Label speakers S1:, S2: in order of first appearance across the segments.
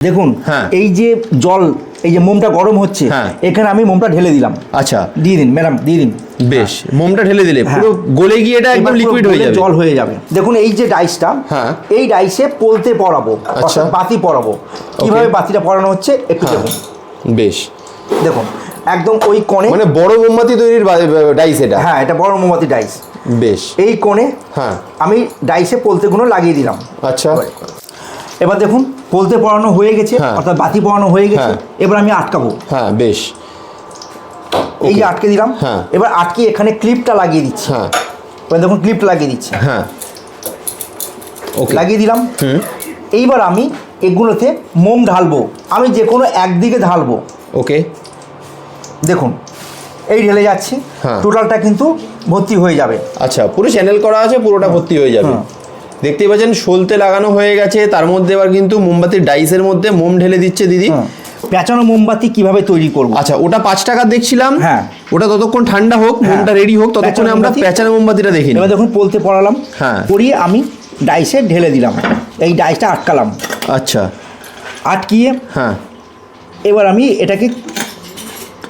S1: দেখুন
S2: হ্যাঁ।
S1: এই যে জল এই যে মোমটা গরম হচ্ছে
S2: হ্যাঁ।
S1: এখানে আমি মোমটা ঢেলে দিলাম।
S2: আচ্ছা।
S1: দিয়ে দিন ম্যাডাম দিয়ে দিন।
S2: বেশ মোমটা ঢেলে দিলে
S1: হ্যাঁ।
S2: পুরো গলে গিয়ে এটা একদম লিকুইড হয়ে যাবে।
S1: জল হয়ে যাবে। দেখুন এই যে ডাইসটা
S2: হ্যাঁ।
S1: এই ডাইসে পোলতে পড়াবো
S2: আচ্ছা।
S1: বাতি পড়াবো কীভাবে বাতিটা পড়ানো হচ্ছে একটু দেখুন।
S2: বেশ।
S1: দেখুন একদম ওই কোণে
S2: মানে বড় মোমবাতি তৈরির ডাইস এটা?
S1: হ্যাঁ এটা বড় মোমবাতি ডাইস।
S2: বেশ।
S1: এই কোণে
S2: হ্যাঁ।
S1: আমি ডাইসে পোলতেগুলো লাগিয়ে দিলাম।
S2: আচ্ছা।
S1: এবার দেখুন পোলতে পড়ানো হয়ে গেছে
S2: হ্যাঁ।
S1: অর্থাৎ বাতি পড়ানো হয়ে গেছে
S2: হ্যাঁ।
S1: এবার আমি আটকাবো।
S2: হ্যাঁ বেশ।
S1: এই যে আটকে দিলাম
S2: হ্যাঁ।
S1: এবার আটকে এখানে ক্লিপটা লাগিয়ে দিচ্ছি।
S2: হ্যাঁ।
S1: এবার দেখুন ক্লিপটা লাগিয়ে দিচ্ছি।
S2: হ্যাঁ। ওকে
S1: লাগিয়ে দিলাম।
S2: হুম।
S1: এইবার আমি এগুলোতে মোম ঢালবো। আমি যে কোনো একদিকে ঢালবো।
S2: ওকে
S1: দেখুন এই ঢেলে যাচ্ছি। টোটালটা কিন্তু ভর্তি হয়ে যাবে।
S2: আচ্ছা পুরো চ্যানেল করা আছে পুরোটা ভর্তি হয়ে যাবে।
S1: হ্যাঁ।
S2: দেখতেই পাচ্ছেন সলতে লাগানো হয়ে গেছে। তার মধ্যে এবার কিন্তু মোমবাতির ডাইসের মধ্যে মোম ঢেলে দিচ্ছে দিদি।
S1: হ্যাঁ। পেঁচানো মোমবাতি কীভাবে তৈরি করব?
S2: আচ্ছা ওটা পাঁচ টাকার দেখছিলাম।
S1: হ্যাঁ।
S2: ওটা ততক্ষণ ঠান্ডা হোক মোমটা রেডি হোক ততক্ষণে আমরা। পেঁচানো মোমবাতিটা দেখি
S1: এবার দেখুন পোলতে পড়ালাম।
S2: হ্যাঁ।
S1: পরিয়ে আমি ডাইসে ঢেলে দিলাম। এই ডাইসটা আটকালাম।
S2: আচ্ছা।
S1: আটকিয়ে
S2: হ্যাঁ।
S1: এবার আমি এটাকে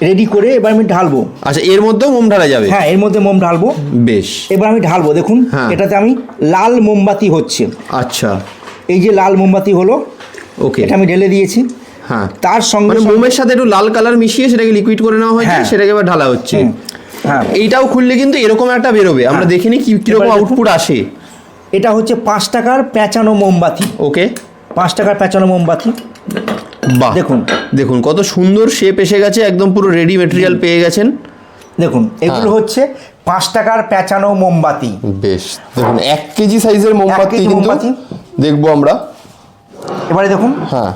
S1: রেডি করে এবার আমি ঢালবো।
S2: আচ্ছা এর মধ্যেও মোম ঢালা যাবে?
S1: হ্যাঁ এর মধ্যে মোম ঢালবো।
S2: বেশ।
S1: এবার আমি ঢালবো দেখুন
S2: হ্যাঁ।
S1: এটাতে আমি লাল মোমবাতি হচ্ছে।
S2: আচ্ছা।
S1: এই যে লাল মোমবাতি হলো
S2: ওকে।
S1: এটা আমি ঢেলে দিয়েছি।
S2: হ্যাঁ।
S1: তার সঙ্গে
S2: মানে মোমের সাথে একটু লাল কালার মিশিয়ে সেটাকে লিকুইড করে নেওয়া হয়েছে
S1: হ্যাঁ।
S2: সেটাকে এবার ঢালা হচ্ছে।
S1: হ্যাঁ।
S2: এইটাও খুললে কিন্তু এরকম একটা বেরোবে। আমরা
S1: হ্যাঁ।
S2: দেখিনি কি কীরকম আউটপুট আসে।
S1: এটা হচ্ছে পাঁচ টাকার পেঁচানো মোমবাতি।
S2: ওকে।
S1: পাঁচ টাকার পেঁচানো মোমবাতি।
S2: বাহ।
S1: দেখুন।
S2: দেখুন কত সুন্দর শেপ এসে গেছে একদম পুরো রেডি মেটেরিয়াল পেয়ে গেছেন।
S1: দেখুন এগুলো
S2: হ্যাঁ।
S1: হচ্ছে পাঁচ টাকার পেঁচানো মোমবাতি।
S2: বেশ দেখুন এক কেজি সাইজের মোমবাতি কিন্তু
S1: মোমবাতি।
S2: দেখব আমরা।
S1: এবারে দেখুন।
S2: হ্যাঁ।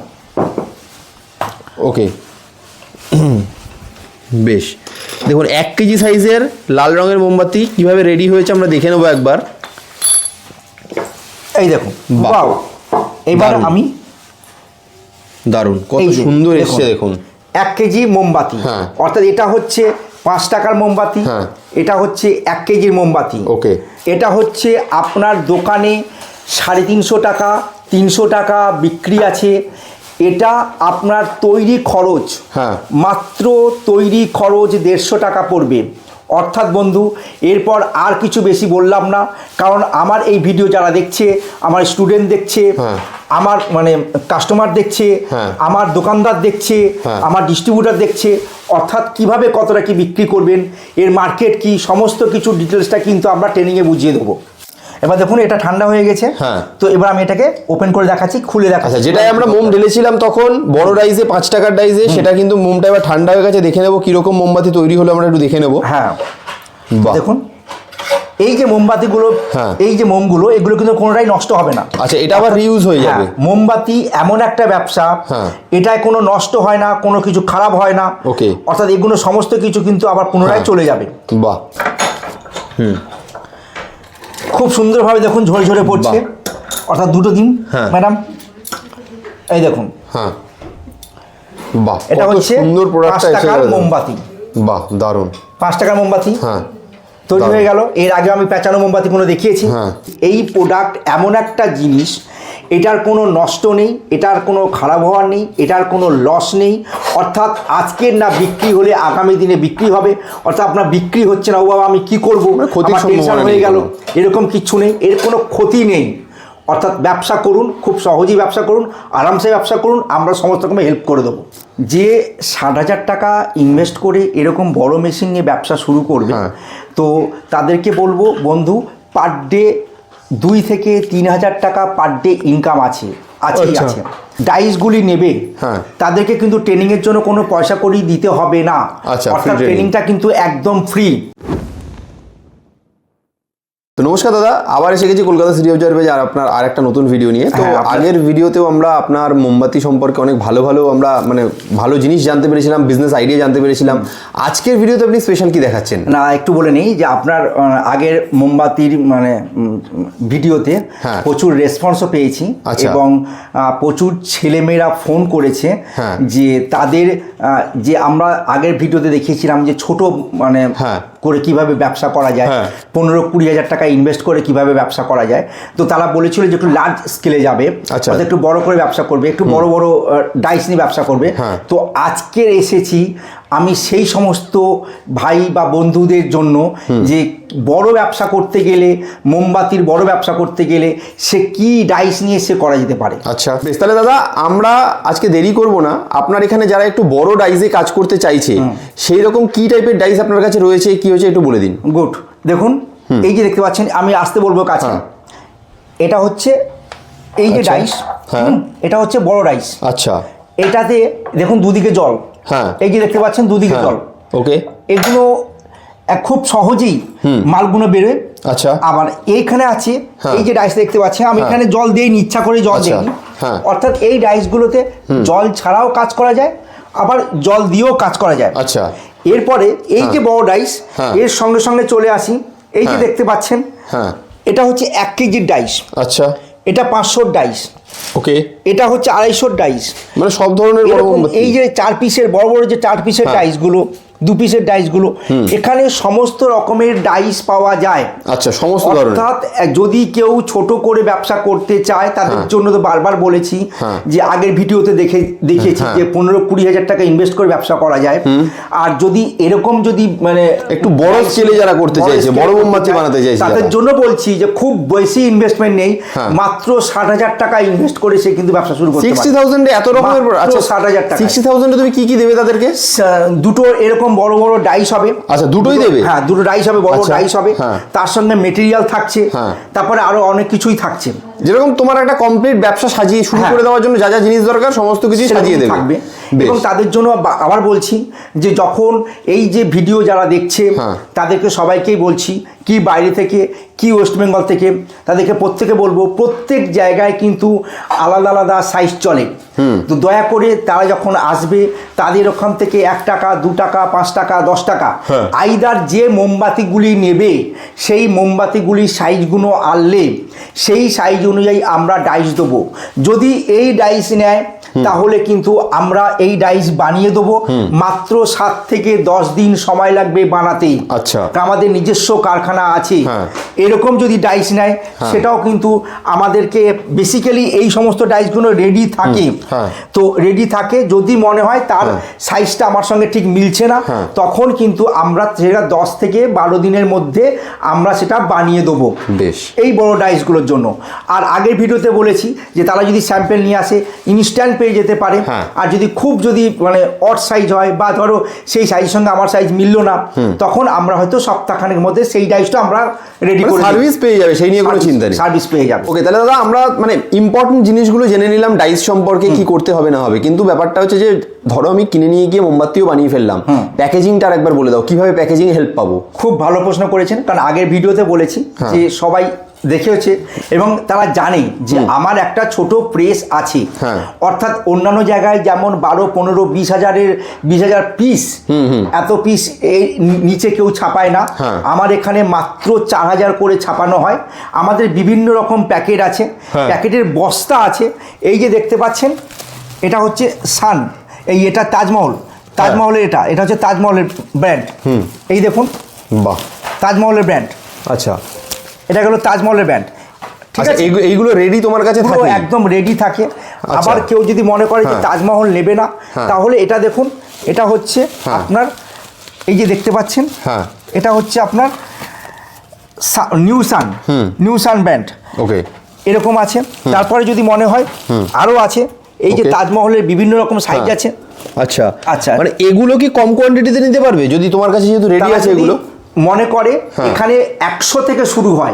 S2: ওকে বেশ দেখুন এক কেজি সাইজের লাল রঙের মোমবাতি কীভাবে রেডি হয়েছে আমরা দেখে নেব একবার।
S1: এই দেখুন
S2: বাহ।
S1: এবার আমি
S2: দারুণ কত সুন্দর এসছে দেখুন
S1: এক কেজি মোমবাতি
S2: হ্যাঁ।
S1: অর্থাৎ এটা হচ্ছে পাঁচ টাকার মোমবাতি
S2: হ্যাঁ।
S1: এটা হচ্ছে এক কেজির মোমবাতি
S2: ওকে
S1: এটা হচ্ছে আপনার দোকানে সাড়ে তিনশো টাকা তিনশো টাকা বিক্রি আছে এটা আপনার তৈরি খরচ
S2: হ্যাঁ।
S1: মাত্র তৈরি খরচ দেড়শো টাকা পড়বে অর্থাৎ বন্ধু এরপর আর কিছু বেশি বললাম না কারণ আমার এই ভিডিও যারা দেখছে আমার স্টুডেন্ট দেখছে। আমার মানে কাস্টমার দেখছে
S2: হ্যাঁ।
S1: আমার দোকানদার দেখছে
S2: হ্যাঁ।
S1: আমার ডিস্ট্রিবিউটার দেখছে অর্থাৎ কীভাবে কতটা কি বিক্রি করবেন এর মার্কেট কি সমস্ত কিছু ডিটেলসটা কিন্তু আমরা ট্রেনিংয়ে বুঝিয়ে দেবো। এবার দেখুন এটা ঠান্ডা হয়ে গেছে।
S2: হ্যাঁ।
S1: তো এবার আমি এটাকে ওপেন করে দেখাচ্ছি খুলে
S2: আচ্ছা
S1: দেখাচ্ছি
S2: যেটাই আমরা মোম ঢেলেছিলাম তখন বড় ডাইজে পাঁচ টাকার ডাইজে সেটা কিন্তু মোমটা এবার ঠান্ডা হয়ে গেছে দেখে নেব কীরকম মোমবাতি তৈরি হলো আমরা একটু দেখে নেব।
S1: হ্যাঁ। দেখুন এই যে মোমবাতিগুলো
S2: হ্যাঁ।
S1: এই যে মোমগুলো এগুলো কিন্তু কোনোটাই নষ্ট হবে না।
S2: আচ্ছা এটা আবার রিউজ হয়ে
S1: হ্যাঁ,
S2: যাবে?
S1: মোমবাতি এমন একটা ব্যবসা
S2: হ্যাঁ।
S1: এটায় কোনো নষ্ট হয় না কোনো কিছু খারাপ হয় না।
S2: ওকে
S1: অর্থাৎ এগুলো সমস্ত কিছু কিন্তু আবার পুনরায়। চলে যাবে।
S2: বাহ। হুম।
S1: খুব সুন্দরভাবে দেখুন ঝরে পড়ছে। অর্থাৎ দুটো দিন। ম্যাডাম। এই দেখুন।
S2: হ্যাঁ। বাহ
S1: এটা হচ্ছে
S2: সুন্দর গেল।
S1: মোমবাতি।
S2: বাহ দারুণ।
S1: পাঁচ টাকার মোমবাতি।
S2: হ্যাঁ।
S1: তৈরি হয়ে গেল। এর আগে আমি পেঁচানো মোমবাতি কোনো দেখিয়েছি।
S2: হ্যাঁ।
S1: এই প্রোডাক্ট এমন একটা জিনিস এটার কোনো নষ্ট নেই এটার কোনো খারাপ হওয়ার নেই এটার কোনো লস নেই। অর্থাৎ আজকের না বিক্রি হলে আগামী দিনে বিক্রি হবে। অর্থাৎ আপনার বিক্রি হচ্ছে না ও বাবা আমি কি করব?
S2: মানে
S1: টেনশন হয়ে গেল। এরকম কিচ্ছু নেই এর কোনো ক্ষতি নেই। অর্থাৎ ব্যবসা করুন খুব সহজেই ব্যবসা করুন আরামসে ব্যবসা করুন আমরা সমস্ত রকমের হেল্প করে দেবো। যে ষাট হাজার টাকা ইনভেস্ট করে এরকম বড় মেশিন নিয়ে ব্যবসা শুরু করবে
S2: হ্যাঁ।
S1: তো তাদেরকে বলব বন্ধু পার ডে দুই থেকে তিন হাজার টাকা পার ডে ইনকাম আছে। আছে
S2: আচ্ছা।
S1: আছে। ডাইসগুলি নেবে।
S2: হ্যাঁ।
S1: তাদেরকে কিন্তু ট্রেনিংয়ের জন্য কোনো পয়সা করি দিতে হবে না।
S2: আচ্ছা,
S1: অর্থাৎ ট্রেনিংটা কিন্তু একদম ফ্রি
S2: তো নমস্কার দাদা আবার এসে গেছি কলকাতা সিটি অফ জারবেজ আর আপনার আর একটা নতুন ভিডিও নিয়ে তো
S1: হ্যাঁ,
S2: আগের ভিডিওতেও আমরা আপনার মোমবাতি সম্পর্কে অনেক ভালো ভালো আমরা মানে ভালো জিনিস জানতে পেরেছিলাম বিজনেস আইডিয়া জানতে পেরেছিলাম আজকের ভিডিওতে আপনি স্পেশাল কি দেখাচ্ছেন
S1: না একটু বলে নেই যে আপনার আগের মোমবাতির মানে ভিডিওতে
S2: হ্যাঁ।
S1: প্রচুর রেসপন্সও পেয়েছি
S2: আচ্ছা।
S1: এবং প্রচুর ছেলেমেয়েরা ফোন করেছে
S2: হ্যাঁ।
S1: যে তাদের যে আমরা আগের ভিডিওতে দেখিয়েছিলাম যে ছোট মানে। করে কীভাবে ব্যবসা করা যায়। পনেরো কুড়ি হাজার টাকা টাকা ইনভেস্ট করে কীভাবে ব্যবসা করা যায়। তো তারা বলেছিল যে একটু লার্জ স্কেলে যাবে
S2: আচ্ছা।
S1: একটু বড় করে ব্যবসা করবে একটু বড় বড় ডাইস নিয়ে ব্যবসা করবে।
S2: হ্যাঁ।
S1: তো আজকে এসেছি আমি সেই সমস্ত ভাই বা বন্ধুদের জন্য যে বড় ব্যবসা করতে গেলে মোমবাতির বড় ব্যবসা করতে গেলে সে কি ডাইস নিয়ে সে করা যেতে পারে?
S2: আচ্ছা বেশ। তাহলে দাদা আমরা আজকে দেরি করব না। আপনার এখানে যারা একটু বড় ডাইসে কাজ করতে চাইছে সেই রকম কি টাইপের ডাইস আপনার কাছে রয়েছে? কি হয়েছে একটু বলে দিন।
S1: গুড দেখুন এই যে দেখতে পাচ্ছেন আমি আসতে বলব কাছে।
S2: হ্যাঁ।
S1: এটা হচ্ছে এই যে
S2: আচ্ছা।
S1: ডাইস
S2: হ্যাঁ।
S1: এটা হচ্ছে বড় ডাইস
S2: আচ্ছা।
S1: এটাতে দেখুন দুদিকে জল।
S2: হ্যাঁ।
S1: এই যে দেখতে পাচ্ছেন দুদিকে জল।
S2: ওকে।
S1: এগুলো খুব সহজেই মালগুলো বেরোয়।
S2: আচ্ছা।
S1: আবার এইখানে আছে
S2: হ্যাঁ।
S1: এই যে ডাইস দেখতে পাচ্ছি আমি
S2: হ্যাঁ।
S1: এখানে জল দিইনি ইচ্ছা করে জল
S2: আচ্ছা, হ্যাঁ।
S1: অর্থাৎ এই ডাইসগুলোতে জল ছাড়াও কাজ করা যায় আবার জল দিয়েও কাজ করা যায়।
S2: আচ্ছা।
S1: এরপরে এই যে বড় ডাইস
S2: হ্যাঁ।
S1: এর সঙ্গে সঙ্গে চলে আসি। এই যে
S2: হ্যাঁ।
S1: দেখতে পাচ্ছেন
S2: হ্যাঁ।
S1: এটা হচ্ছে এক কেজির ডাইস।
S2: আচ্ছা।
S1: এটা পাঁচশোর ডাইস।
S2: ওকে।
S1: এটা হচ্ছে আড়াইশোর ডাইস।
S2: মানে সব ধরনের
S1: এই যে চার পিসের বড় বড় যে চার পিসের
S2: হ্যাঁ।
S1: ডাইসগুলো দু পিসের ডাইসগুলো এখানে সমস্ত রকমের ডাইস পাওয়া যায়।
S2: আচ্ছা সমস্ত
S1: অর্থাৎ যদি কেউ ছোট করে ব্যবসা করতে চায় তাদের জন্য তো বারবার বলেছি
S2: হ্যাঁ।
S1: যে আগের ভিডিওতে দেখে দেখিয়েছি
S2: হ্যাঁ।
S1: যে পনেরো কুড়ি হাজার টাকা ইনভেস্ট করে ব্যবসা করা যায়। আর যদি এরকম যদি মানে
S2: একটু বড় এ যারা করতে চাইছে, বড় মোমবাতি বানাতে চাইছে
S1: তাদের জন্য বলছি যে খুব বেশি ইনভেস্টমেন্ট নেই।
S2: হ্যাঁ।
S1: মাত্র ষাট হাজার টাকা ইনভেস্ট করে সে কিন্তু ব্যবসা শুরু করতে
S2: সিক্সটি থাউজেন্ডে এত রকমের আচ্ছা
S1: 60,000 টাকায়।
S2: সিক্সটি থাউজেন্ডে তুমি কি কি দেবে তাদেরকে?
S1: দুটো এরকম বড় বড় ডাইস হবে
S2: আচ্ছা, দুটোই দেবে?
S1: হ্যাঁ দুটো ডাইস হবে বড়
S2: আচ্ছা,
S1: ডাইস হবে
S2: হ্যাঁ।
S1: তার সঙ্গে মেটেরিয়াল থাকছে
S2: হ্যাঁ।
S1: তারপরে আরও অনেক কিছুই থাকছে
S2: যেরকম তোমার একটা কমপ্লিট ব্যবসা সাজিয়ে শুরু
S1: হ্যাঁ।
S2: করে দেওয়ার জন্য যা যা জিনিস দরকার সমস্ত কিছু সাজিয়ে দেবে
S1: থাকবে এবং তাদের জন্য আবার বলছি যে যখন এই যে ভিডিও যারা দেখছে
S2: হ্যাঁ।
S1: তাদেরকে সবাইকেই বলছি কি বাইরে থেকে কি ওয়েস্ট বেঙ্গল থেকে তাদেরকে প্রত্যেকে বলব প্রত্যেক জায়গায় কিন্তু আলাদা আলাদা সাইজ চলে তো দয়া করে তারা যখন আসবে তাদের ওখান থেকে এক টাকা দু টাকা পাঁচ টাকা দশ টাকা
S2: হ্যাঁ।
S1: আইদার যে মোমবাতিগুলি নেবে সেই মোমবাতিগুলির সাইজগুলো আনলে সেই সাইজ অনুযায়ী আমরা ডাইস দেবো। যদি এই ডাইস নেয় তাহলে কিন্তু আমরা এই ডাইস বানিয়ে দেবো। মাত্র সাত থেকে দশ দিন সময় লাগবে বানাতেই।
S2: আচ্ছা।
S1: আমাদের নিজস্ব কারখানা আছে।
S2: হ্যাঁ।
S1: এরকম যদি ডাইস নেয় সেটাও কিন্তু আমাদেরকে বেসিক্যালি এই সমস্ত ডাইসগুলো রেডি থাকে।
S2: হ্যাঁ।
S1: তো রেডি থাকে যদি মনে হয় তার সাইজটা আমার সঙ্গে ঠিক মিলছে না
S2: হ্যাঁ।
S1: তখন কিন্তু আমরা সেটা দশ থেকে বারো দিনের মধ্যে আমরা সেটা বানিয়ে দেবো।
S2: বেশ।
S1: এই বড় ডাইসগুলোর জন্য। আর আগের ভিডিওতে বলেছি যে তারা যদি স্যাম্পেল নিয়ে আসে ইনস্ট্যান্ট পেয়ে যেতে পারে।
S2: হ্যাঁ।
S1: আর যদি খুব যদি মানে অট সাইজ হয় বা ধরো সেই সাইজের সঙ্গে আমার সাইজ মিললো না তখন আমরা হয়তো সপ্তাহখানেক মধ্যে সেই ডাইসটা আমরা রেডি করে
S2: সার্ভিস পেয়ে যাবে সেই নিয়ে কোনো চিন্তা নেই।
S1: সার্ভিস পেয়ে যাবে।
S2: ওকে তাহলে দাদা আমরা মানে ইম্পর্টেন্ট জিনিসগুলো জেনে নিলাম ডাইস সম্পর্কে কি করতে হবে না হবে। কিন্তু ব্যাপারটা হচ্ছে যে ধরো আমি কিনে নিয়ে গিয়ে মোমবাতিও বানিয়ে ফেললাম। প্যাকেজিংটা একবার বলে দাও কীভাবে প্যাকেজিং হেল্প পাবো?
S1: খুব ভালো প্রশ্ন করেছেন কারণ আগের ভিডিওতে বলেছি
S2: হ্যাঁ।
S1: যে সবাই দেখেওছে এবং তারা জানে যে আমার একটা ছোট প্রেস আছে।
S2: হ্যাঁ।
S1: অর্থাৎ অন্যান্য জায়গায় যেমন বারো পনেরো বিশ হাজারের বিশ হাজার পিস এত পিস এই নিচে কেউ ছাপায় না।
S2: হ্যাঁ।
S1: আমার এখানে মাত্র চার হাজার করে ছাপানো হয়। আমাদের বিভিন্ন রকম প্যাকেট আছে।
S2: হ্যাঁ।
S1: প্যাকেটের বস্তা আছে। এই যে দেখতে পাচ্ছেন এটা হচ্ছে সান এই এটা তাজমহল। তাজমহলের এটা। এটা হচ্ছে তাজমহলের ব্র্যান্ড এই দেখুন।
S2: বাহ।
S1: তাজমহলের ব্র্যান্ড
S2: আচ্ছা।
S1: এটা হলো তাজমহলের ব্যান্ড ঠিক
S2: আচ্ছা
S1: আছে?
S2: এইগু- এইগুলো রেডি তোমার কাছে থাকে?
S1: একদম রেডি থাকে।
S2: আচ্ছা।
S1: আবার কেউ যদি মনে করে যে
S2: হ্যাঁ।
S1: তাজমহল নেবে না
S2: হ্যাঁ।
S1: তাহলে এটা দেখুন এটা হচ্ছে
S2: হ্যাঁ।
S1: আপনার এই যে দেখতে পাচ্ছেন এটা হচ্ছে আপনার new sun new sun brand
S2: okay
S1: এরকম আছে। তারপরে যদি মনে হয় আরও আছে। এই যে তাজমহলের বিভিন্ন রকম সাইজ। আছে।
S2: আচ্ছা।
S1: আচ্ছা।
S2: মানে এগুলো কি কম কোয়ান্টিটিতে নিতে পারবে? যদি তোমার কাছে যেহেতু রেডি আছে এগুলো।
S1: মনে করে
S2: হ্যাঁ।
S1: এখানে একশো থেকে শুরু হয়।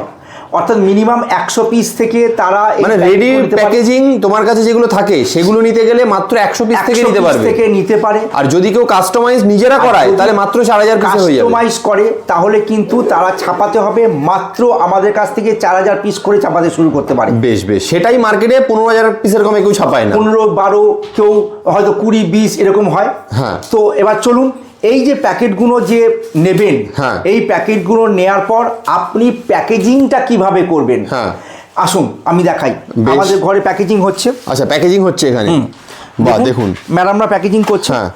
S1: অর্থাৎ মিনিমাম একশো পিস থেকে তারা
S2: মানে রেডি। প্যাকেজিং তোমার কাছে যেগুলো থাকে সেগুলো নিতে গেলে মাত্র একশো পিস থেকে নিতে পারবে।
S1: থেকে নিতে পারে।
S2: আর যদি কেউ কাস্টমাইজ নিজেরা করায় তাহলে মাত্র চার হাজার পিসে হয়ে যাবে।
S1: কাস্টমাইজ করে তাহলে কিন্তু তারা ছাপাতে হবে মাত্র আমাদের কাছ থেকে চার হাজার পিস করে ছাপাতে শুরু করতে পারে।
S2: বেশ বেশ। সেটাই মার্কেটে পনেরো হাজার পিসের কমে কেউ ছাপায় না।
S1: পনেরো বারো কেউ হয়তো কুড়ি বিশ এরকম হয়।
S2: হ্যাঁ।
S1: তো এবার চলুন এই যে প্যাকেটগুলো যে নেবেন
S2: হ্যাঁ।
S1: এই প্যাকেটগুলো নেয়ার পর আপনি প্যাকেজিংটা কীভাবে করবেন?
S2: হ্যাঁ।
S1: আসুন আমি দেখাই। আমাদের ঘরে প্যাকেজিং হচ্ছে।
S2: আচ্ছা প্যাকেজিং হচ্ছে এখানে। বাহ দেখুন
S1: ম্যাডামরা প্যাকেজিং করছে।
S2: হ্যাঁ।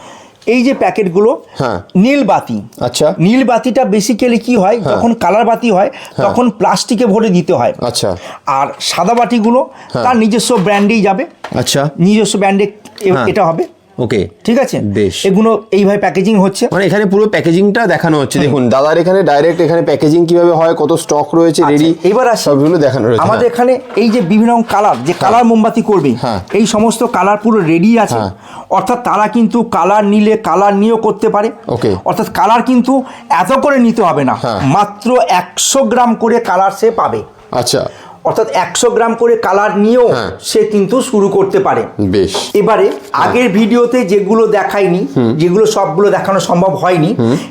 S1: এই যে প্যাকেটগুলো
S2: হ্যাঁ।
S1: নীল বাতি।
S2: আচ্ছা।
S1: নীল বাতিটা বেসিক্যালি কি হয় যখন কালার বাতি হয় তখন প্লাস্টিকে ভরে দিতে হয়।
S2: আচ্ছা।
S1: আর সাদা বাতিগুলো তার নিজস্ব ব্র্যান্ডেই যাবে।
S2: আচ্ছা।
S1: নিজস্ব ব্র্যান্ডে
S2: হ্যাঁ।
S1: এটা হবে।
S2: ওকে
S1: ঠিক আছে?
S2: বেশ।
S1: এগুলো এইভাবে প্যাকেজিং হচ্ছে।
S2: মানে এখানে পুরো প্যাকেজিংটা দেখানো হচ্ছে দেখুন দাদার এখানে ডাইরেক্ট এখানে প্যাকেজিং কীভাবে হয় কত স্টক রয়েছে রেডি
S1: আচ্ছা, এবার আসি।
S2: সবগুলো দেখানো রয়েছে
S1: আমাদের এখানে এই যে বিভিন্ন কালার যে কালার মোমবাতি করবে
S2: হ্যাঁ।
S1: এই সমস্ত কালার পুরো রেডি আছে।
S2: হ্যাঁ।
S1: অর্থাৎ তারা কিন্তু কালার নিলে কালার নিয়েও করতে পারে।
S2: Okay.
S1: অর্থাৎ কালার কিন্তু এত করে নিতে হবে না।
S2: হ্যাঁ।
S1: মাত্র একশো গ্রাম করে কালার সে পাবে।
S2: আচ্ছা।
S1: অর্থাৎ একশো গ্রাম করে কালার নিয়েও
S2: হ্যাঁ।
S1: সে কিন্তু শুরু করতে পারে।
S2: বেশ।
S1: এবারে আগের ভিডিওতে যেগুলো দেখায়নি যেগুলো সবগুলো দেখানো সম্ভব হয়নি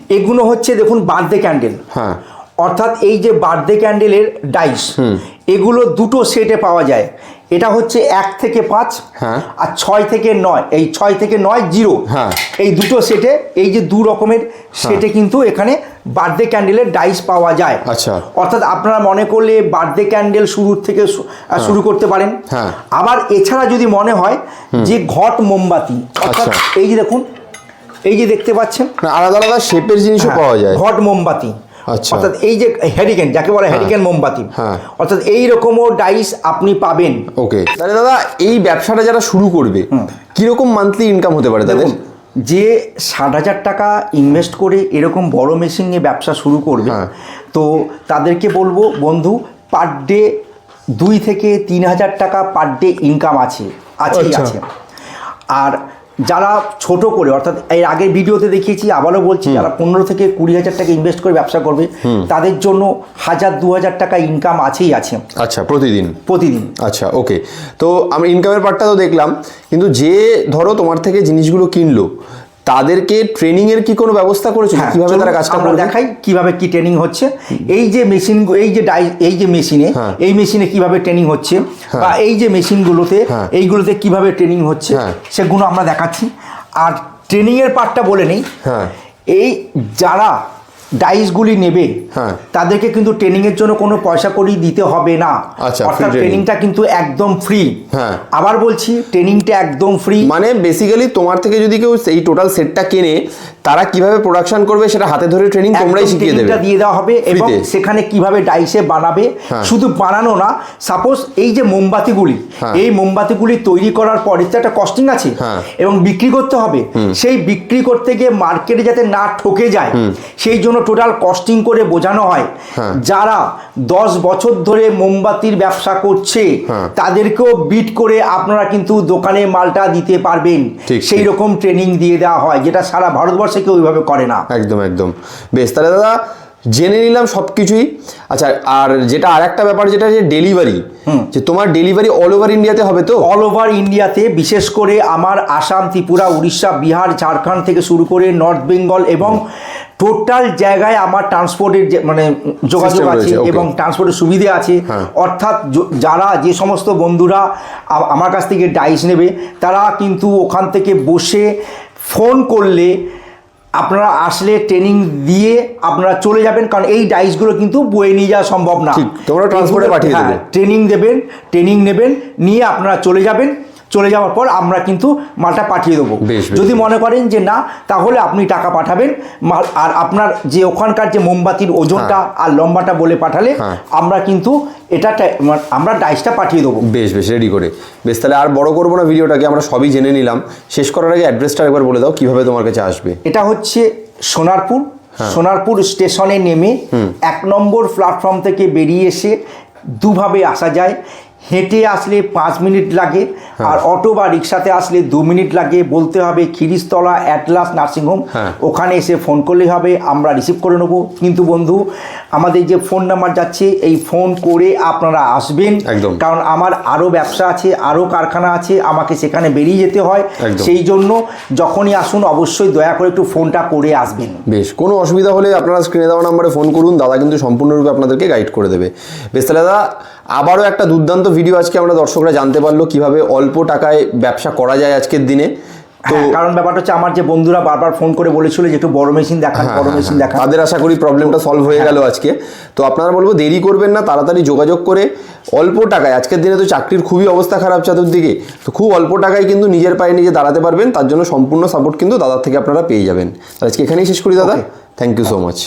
S1: এগুলো হচ্ছে দেখুন বার্থডে ক্যান্ডেল।
S2: হ্যাঁ।
S1: অর্থাৎ এই যে বার্থডে ক্যান্ডেলের ডাইস এগুলো দুটো সেটে পাওয়া যায়। এটা হচ্ছে এক থেকে পাঁচ
S2: হ্যাঁ।
S1: আর ছয় থেকে নয় এই ছয় থেকে নয় জিরো
S2: হ্যাঁ।
S1: এই দুটো সেটে এই যে দু রকমের সেটে কিন্তু এখানে বার্থডে ক্যান্ডেলের ডাইস পাওয়া যায়
S2: আচ্ছা।
S1: অর্থাৎ আপনারা মনে করলে বার্থডে ক্যান্ডেল শুরুর থেকে শুরু করতে পারেন
S2: হ্যাঁ।
S1: আবার এছাড়া যদি মনে হয় যে ঘট মোমবাতি অর্থাৎ
S2: আচ্ছা।
S1: এই যে দেখুন এই যে দেখতে পাচ্ছেন
S2: আলাদা আলাদা শেপের জিনিসও
S1: হ্যাঁ,
S2: পাওয়া যায়
S1: ঘট মোমবাতি। অর্থাৎ এই যে হ্যারিকেন যাকে বলে হ্যারিকেন মোমবাতি
S2: হ্যাঁ।
S1: অর্থাৎ এই রকমও ডাইস আপনি পাবেন।
S2: ওকে। তাহলে দাদা এই ব্যবসাটা যারা শুরু করবে কীরকম মান্থলি ইনকাম হতে পারে তাদের?
S1: যে ষাট হাজার টাকা ইনভেস্ট করে এরকম বড় মেশিন নিয়ে ব্যবসা শুরু করবে
S2: হ্যাঁ।
S1: তো তাদেরকে বলব বন্ধু পার ডে দুই থেকে তিন হাজার টাকা পার ডে ইনকাম আছে আছেই
S2: আচ্ছা।
S1: আছে। আর যারা ছোট করে অর্থাৎ এর আগের ভিডিওতে দেখিয়েছি আবারও বলছি যারা পনেরো থেকে কুড়ি হাজার টাকা ইনভেস্ট করে ব্যবসা করবে তাদের জন্য হাজার দু হাজার টাকা ইনকাম আছেই আছে।
S2: আচ্ছা প্রতিদিন?
S1: প্রতিদিন।
S2: আচ্ছা ওকে তো আমি ইনকামের পার্টটা তো দেখলাম কিন্তু যে ধরো তোমার থেকে জিনিসগুলো কিনলো তাদেরকে ট্রেনিং এর কি কোনো ব্যবস্থা করেছে
S1: হ্যাঁ,
S2: কীভাবে তারা কাজটা
S1: আমরা
S2: করবে
S1: দেখাই কীভাবে কি ট্রেনিং হচ্ছে এই যে মেশিন এই যে ডাই এই যে মেশিনে
S2: হ্যাঁ।
S1: এই মেশিনে কীভাবে ট্রেনিং হচ্ছে বা এই যে মেশিনগুলোতে
S2: হ্যাঁ।
S1: এইগুলোতে কীভাবে ট্রেনিং হচ্ছে
S2: হ্যাঁ।
S1: সেগুলো আমরা দেখাচ্ছি আর ট্রেনিং এর পার্টটা বলে নেই
S2: হ্যাঁ।
S1: এই যারা ডাইসগুলি নেবে
S2: হ্যাঁ।
S1: তাদেরকে কিন্তু ট্রেনিং এর জন্য কোনো পয়সা করি দিতে হবে না
S2: আচ্ছা,
S1: অর্থাৎ ট্রেনিংটা কিন্তু একদম ফ্রি
S2: হ্যাঁ।
S1: আবার বলছি ট্রেনিংটা একদম ফ্রি
S2: মানে বেসিক্যালি তোমার থেকে যদি কেউ এই টোটাল সেটটা কেনে তারা কীভাবে প্রোডাকশন করবে সেটা হাতে ধরে ট্রেনিং তোমরাই শিখিয়ে দেবে
S1: দিয়ে দেওয়া হবে এবং সেখানে কীভাবে ডাইসে বানাবে
S2: হ্যাঁ।
S1: শুধু বানানো না সাপোজ এই যে মোমবাতিগুলি। এই মোমবাতিগুলি তৈরি করার পরে তো একটা কস্টিং আছে। এবং বিক্রি করতে হবে সেই বিক্রি করতে গিয়ে মার্কেটে যাতে না ঠকে যায় সেই জন্য টোটাল কস্টিং করে বোঝানো হয়
S2: হ্যাঁ।
S1: যারা দশ বছর ধরে মোমবাতির ব্যবসা করছে
S2: হ্যাঁ।
S1: তাদেরকেও বিট করে আপনারা কিন্তু দোকানে মালটা দিতে পারবেন। সেই রকম ট্রেনিং দিয়ে দেওয়া হয় যেটা সারা ভারতবর্ষে কেউ ওইভাবে করে না।
S2: একদম একদম। বেশ তাহলে দাদা জেনে নিলাম সব কিছুই আচ্ছা আর যেটা আর একটা ব্যাপার যেটা যে ডেলিভারি যে তোমার ডেলিভারি অল ওভার ইন্ডিয়াতে হবে তো?
S1: অল ওভার ইন্ডিয়াতে বিশেষ করে আমার আসাম ত্রিপুরা উড়িষ্যা বিহার ঝাড়খণ্ড থেকে শুরু করে নর্থ বেঙ্গল এবং টোটাল জায়গায় আমার ট্রান্সপোর্টের মানে যোগাযোগ আছে এবং ট্রান্সপোর্টের সুবিধে আছে।
S2: হ্যাঁ।
S1: অর্থাৎ যারা যে সমস্ত বন্ধুরা আমার কাছ থেকে ডাইস নেবে তারা কিন্তু ওখান থেকে বসে ফোন করলে আপনারা আসলে ট্রেনিং দিয়ে আপনারা চলে যাবেন। কারণ এই ডাইসগুলো কিন্তু বয়ে নিয়ে যাওয়া সম্ভব না।
S2: তোমরা transport পাঠিয়ে
S1: হ্যাঁ,
S2: দেবে।
S1: ট্রেনিং দেবেন ট্রেনিং নেবেন নিয়ে আপনারা চলে যাবেন। চলে যাওয়ার পর আমরা কিন্তু মালটা পাঠিয়ে দেবো। যদি মনে করেন যে না তাহলে আপনি টাকা পাঠাবেন। মাল আর আপনার যে ওখানকার যে মোমবাতির ওজনটা আর লম্বাটা বলে পাঠালে
S2: হ্যাঁ।
S1: আমরা কিন্তু এটা আমরা ডাইসটা পাঠিয়ে দেবো।
S2: বেশ বেশ রেডি করে। বেশ তাহলে আর বড় করব না ভিডিওটাকে আমরা সবই জেনে নিলাম। শেষ করার আগে অ্যাড্রেসটা একবার বলে দাও কীভাবে তোমার কাছে আসবে?
S1: এটা হচ্ছে সোনারপুর।
S2: হ্যাঁ।
S1: সোনারপুর স্টেশনে নেমে এক নম্বর প্ল্যাটফর্ম থেকে বেরিয়ে এসে দুভাবে আসা যায়। হেঁটে আসলে পাঁচ মিনিট লাগে
S2: হ্যাঁ।
S1: আর অটো বা রিক্সাতে আসলে দু মিনিট লাগে। বলতে হবে খিরিস্তলা অ্যাটলাস নার্সিংহোম
S2: হ্যাঁ।
S1: ওখানে এসে ফোন করলেই হবে আমরা রিসিভ করে নেব। কিন্তু বন্ধু আমাদের যে ফোন নাম্বার যাচ্ছে এই ফোন করে আপনারা আসবেন।
S2: একদম।
S1: কারণ আমার আরও ব্যবসা আছে আরও কারখানা আছে আমাকে সেখানে বেরিয়ে যেতে হয়। সেই জন্য যখনই আসুন অবশ্যই দয়া করে একটু ফোনটা করে আসবেন।
S2: বেশ কোনো অসুবিধা হলে আপনারা স্ক্রিনে দেওয়া নাম্বারে ফোন করুন। দাদা কিন্তু সম্পূর্ণরূপে আপনাদেরকে গাইড করে দেবে। বেশ তাহলে দাদা আবারও একটা দুর্দান্ত ভিডিও আজকে আমরা দর্শকরা জানতে পারল কীভাবে অল্প টাকায় ব্যবসা করা যায় আজকের দিনে।
S1: হ্যাঁ, কারণ ব্যাপারটা হচ্ছে আমার যে বন্ধুরা বারবার ফোন করে বলেছিল যে একটু বড় মেশিন দেখান বড় মেশিন দেখান।
S2: তাদের আশা করি প্রবলেমটা সলভ হয়ে গেল আজকে। তো আপনারা বলব দেরি করবেন না তাড়াতাড়ি যোগাযোগ করে অল্প টাকায় আজকের দিনে তো চাকরির খুবই অবস্থা খারাপ চতুর্দিকে তো খুব অল্প টাকায় কিন্তু নিজের পায়ে নিজে দাঁড়াতে পারবেন তার জন্য সম্পূর্ণ সাপোর্ট কিন্তু দাদার থেকে আপনারা পেয়ে যাবেন। আজকে এখানেই শেষ করি দাদা। Thank you so much